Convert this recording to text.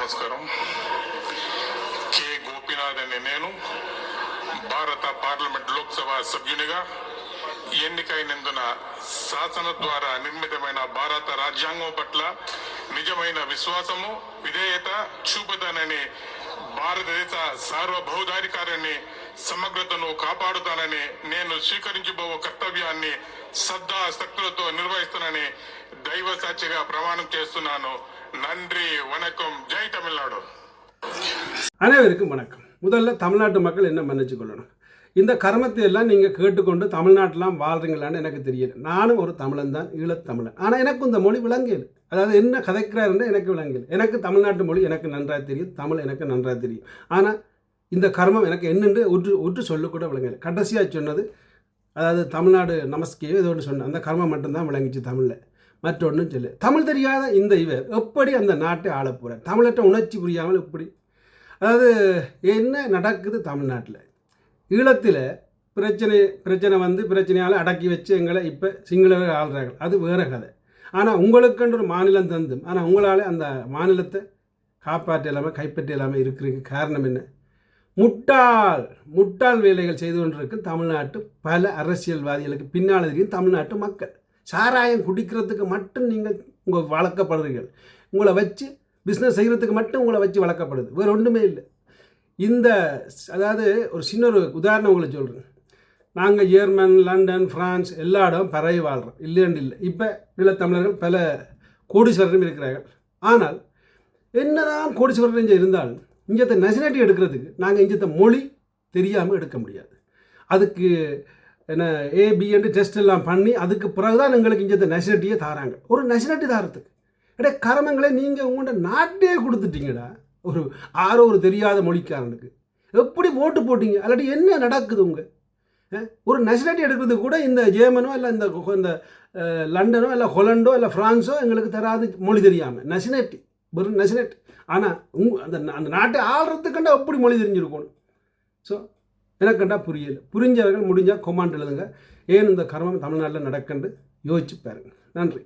నమస్కారం. కె. గోపీనాథ్ అనే నేను భారత పార్లమెంట్ లోక్సభ సభ్యునిగా ఎన్నికైనందున శాసన ద్వారా నిర్మితమైన భారత రాజ్యాంగం పట్ల నిజమైన విశ్వాసము విధేయత చూపుతానని భారతదేశ సార్వభౌధాధికారాన్ని సమగ్రతను కాపాడుతానని నేను స్వీకరించబో కర్తవ్యాన్ని శ్రద్ధా శక్తులతో నిర్వహిస్తానని దైవ సాక్షిగా ప్రమాణం చేస్తున్నాను நன்றி வணக்கம் ஜெய் தமிழ்நாடு அனைவருக்கும் வணக்கம் முதல்ல தமிழ்நாட்டு மக்கள் என்ன மன்னிச்சு கொள்ளணும் இந்த கர்மத்தை எல்லாம் நீங்கள் கேட்டுக்கொண்டு தமிழ்நாட்டிலாம் வாழ்றீங்களான்னு எனக்கு தெரியல நானும் ஒரு தமிழன் தான் ஈழத்தமிழன் ஆனால் எனக்கு இந்த மொழி விளங்கியது அதாவது என்ன கதைக்கிறாருன்னு எனக்கு விளங்கியது எனக்கு தமிழ்நாட்டு மொழி எனக்கு நன்றாக தெரியும் தமிழ் எனக்கு நன்றாக தெரியும் ஆனால் இந்த கர்மம் எனக்கு என்னென்று உற்று உற்று சொல்லக்கூட விளங்கல கடைசியாக சொன்னது அதாவது தமிழ்நாடு நமஸ்கே ஏதோ ஒன்று சொன்னேன் அந்த கர்மம் மட்டும்தான் விளங்கிச்சு தமிழில். மற்றொன்றும் சொல்லு. தமிழ் தெரியாத இந்த இவர் எப்படி அந்த நாட்டை ஆளப் போகிறார் தமிழற்ற உணர்ச்சி புரியாமல் எப்படி? அதாவது என்ன நடக்குது தமிழ்நாட்டில்? ஈழத்தில் பிரச்சனை பிரச்சனை வந்து பிரச்சனையால் அடக்கி வச்சு எங்களை இப்போ சிங்களவர்கள் ஆள்றார்கள். அது வேறு கதை. ஆனால் உங்களுக்குன்ற ஒரு மாநிலம் தந்தும். ஆனால் உங்களால் அந்த மாநிலத்தை காப்பாற்ற இல்லாமல் கைப்பற்ற இல்லாமல் இருக்கிறதுக்கு காரணம் என்ன? முட்டாள் முட்டாள் வேலைகள் செய்து கொண்டிருக்கும் தமிழ்நாட்டு பல அரசியல்வாதிகளுக்கு பின்னால் இருக்கும் தமிழ்நாட்டு மக்கள். சாராயம் குடிக்கிறதுக்கு மட்டும் நீங்கள் உங்கள் வளர்க்கப்படுறீர்கள் உங்களை வச்சு பிஸ்னஸ் செய்கிறதுக்கு மட்டும் உங்களை வச்சு வளர்க்கப்படுது. வேறு ஒன்றுமே இல்லை. இந்த அதாவது ஒரு சின்ன ஒரு உதாரணம் உங்களை சொல்கிறேன் நாங்கள் ஜெர்மன் லண்டன் ஃப்ரான்ஸ் எல்லா இடம் பரவி வாழ்கிறோம் இல்லைன்னு இல்லை. இப்போ ஈழத்தமிழர்கள் பல கோடீஸ்வரரும் இருக்கிறார்கள். ஆனால் என்னதான் கோடீஸ்வரர் இருந்தாலும் இங்கத்தை நெசினட்டி எடுக்கிறதுக்கு நாங்கள் இங்கத்த மொழி தெரியாமல் எடுக்க முடியாது. அதுக்கு என்ன ஏபிஎன்ட்டு டெஸ்ட் எல்லாம் பண்ணி அதுக்கு பிறகு தான் எங்களுக்கு இங்கத்த நெசினட்டியே தாராங்க. ஒரு நெசினட்டி தாரத்துக்கு. எடே கரமங்களை நீங்கள் உங்கள்கிட்ட நாட்டே கொடுத்துட்டீங்கடா. ஒரு ஆரோ ஒரு தெரியாத மொழிக்காரனுக்கு. எப்படி ஓட்டு போட்டீங்க? அல்லாட்டி என்ன நடக்குது உங்கள் ஒரு நேஷனாலிட்டி எடுக்கிறதுக்கு கூட இந்த ஜேர்மனோ இல்லை இந்த கொ- இந்த லண்டனோ இல்லை ஹொலண்டோ இல்லை ஃப்ரான்ஸோ எங்களுக்கு தராது மொழி தெரியாமல் நேஷனாலிட்டி வெறும் நெசினட்டி ஆனால் உங் அந்த அந்த நாட்டை ஆள்றதுக்கண்டா எப்படி மொழி தெரிஞ்சிருக்கணும் ஸோ எனக்குண்டா புரியல. புரிஞ்சவர்கள் முடிஞ்சால் கொமாண்ட் எழுதுங்க. ஏன் இந்த கர்மம் தமிழ்நாட்டில் நடக்கண்டு யோசிச்சு பாருங்க. நன்றி.